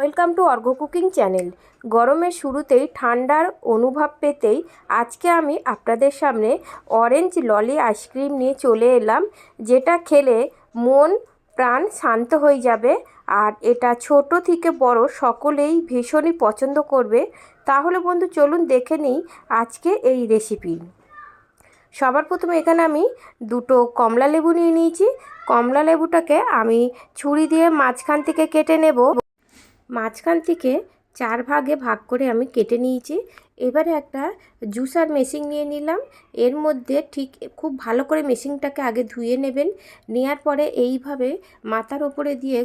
Welcome to Argha cooking channel. গরমের শুরুতেই ঠান্ডার অনুভব পেতেই আজকে আমি আপনাদের সামনে অরেঞ্জ ললি আইসক্রিম নিয়ে চলে এলাম, যেটা খেলে মন, প্রাণ শান্ত হয়ে যাবে। আর এটা ছোট থেকে বড় সকলেই ভীষণই পছন্দ করবে। তাহলে বন্ধু, চলুন দেখে নিই আজকে এই রেসিপি। সবার প্রথমে এখানে আমি দুটো কমলা লেবু নিয়ে নিয়েছি। কমলা লেবুটাকে আমি ছুরি দিয়ে মাঝখান থেকে কেটে নেব। মাঝখান থেকে চার ভাগে ভাগ করে আমি কেটে নিয়েছি। এবারে একটা জুসার মেশিন নিয়ে নিলাম। এর মধ্যে ঠিক খুব ভালো করে মেশিনটাকে আগে ধুয়ে নেবেন। নেওয়ার পরে এইভাবে মাথার ওপরে দিয়ে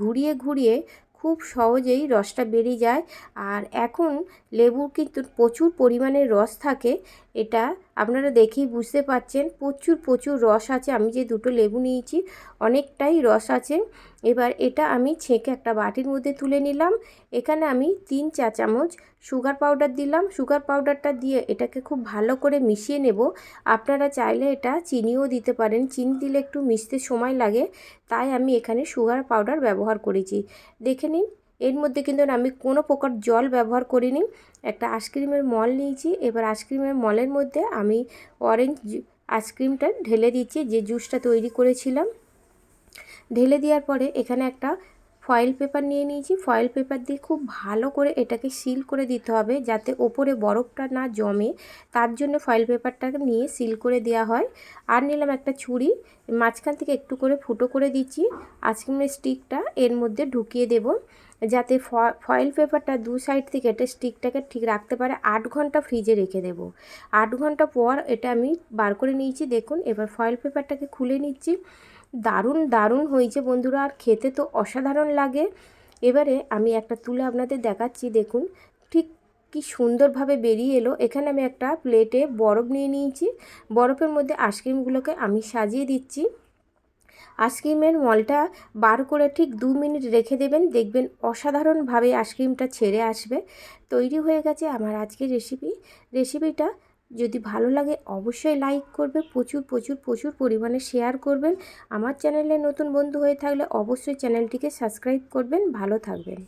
ঘুরিয়ে ঘুরিয়ে খুব সহজেই রসটা বেরিয়ে যায়। আর এখন লেবুর কিন্তু প্রচুর পরিমাণে রস থাকে। এটা আপনারা দেখেই বুঝতে পাচ্ছেন প্রচুর প্রচুর রস আছে। আমি যে দুটো লেবু নিয়েছি, অনেকটাই রস আছে। এবার এটা আমি ছেঁকে একটা বাটির মধ্যে তুলে নিলাম। এখানে আমি তিন চা চামচ সুগার পাউডার দিলাম। সুগার পাউডারটা দিয়ে এটাকে খুব ভালো করে মিশিয়ে নেব। আপনারা চাইলে এটা চিনিও দিতে পারেন। চিনি দিলে একটু মিশতে সময় লাগে। তাই আমি এখানে সুগার পাউডার ব্যবহার করেছি। দেখে নিন এর মধ্যে কিন্তু আমি কোনো প্রকার জল ব্যবহার করিনি। একটা আইসক্রিমের মল নিয়েছি। এবার আইসক্রিমের মলের মধ্যে আমি অরেঞ্জ আইসক্রিমটা ঢেলে দিচ্ছি যে জুসটা তৈরি করেছিলাম। ঢেলে দেওয়ার পরে এখানে একটা ফয়েল পেপার নিয়ে নিয়েছি। ফয়েল পেপার দিয়ে খুব ভালো করে এটাকে সিল করে দিতে হবে, যাতে ওপরে বরফটা না জমে। তার জন্য ফয়েল পেপারটাকে নিয়ে সিল করে দেওয়া হয়। আর নিলাম একটা ছুরি। মাঝখান থেকে একটু করে ফুটো করে দিচ্ছি। আইসক্রিমের স্টিকটা এর মধ্যে ঢুকিয়ে দেব। যাতে ফয়েল পেপারটা দু সাইড থেকে এটা স্টিকটাকে ঠিক রাখতে পারে। আট ঘণ্টা ফ্রিজে রেখে দেব। আট ঘণ্টা পর এটা আমি বার করে নিয়েছি। দেখুন, এবার ফয়েল পেপারটাকে খুলে নিচ্ছি। দারুণ দারুণ হয়েছে বন্ধুরা, আর খেতে তো অসাধারণ লাগে। এবারে আমি একটা তুলে আপনাদের দেখাচ্ছি। দেখুন, ঠিক কি সুন্দরভাবে বেরিয়ে এলো। এখানে আমি একটা প্লেটে বরফ নিয়ে নিয়েছি। বরফের মধ্যে আইসক্রিমগুলোকে আমি সাজিয়ে দিচ্ছি। আইসক্রিমের মলটা বার করে ঠিক দু মিনিট রেখে দেবেন। দেখবেন অসাধারণভাবে আইসক্রিমটা ছেড়ে আসবে। তৈরি হয়ে গেছে আমার আজকের রেসিপি। রেসিপিটা যদি ভালো লাগে অবশ্যই লাইক করবে, প্রচুর প্রচুর প্রচুর পরিমাণে শেয়ার করবেন। আমার চ্যানেলে নতুন বন্ধু হয়ে থাকলে অবশ্যই চ্যানেলটিকে সাবস্ক্রাইব করবেন। ভালো থাকবেন।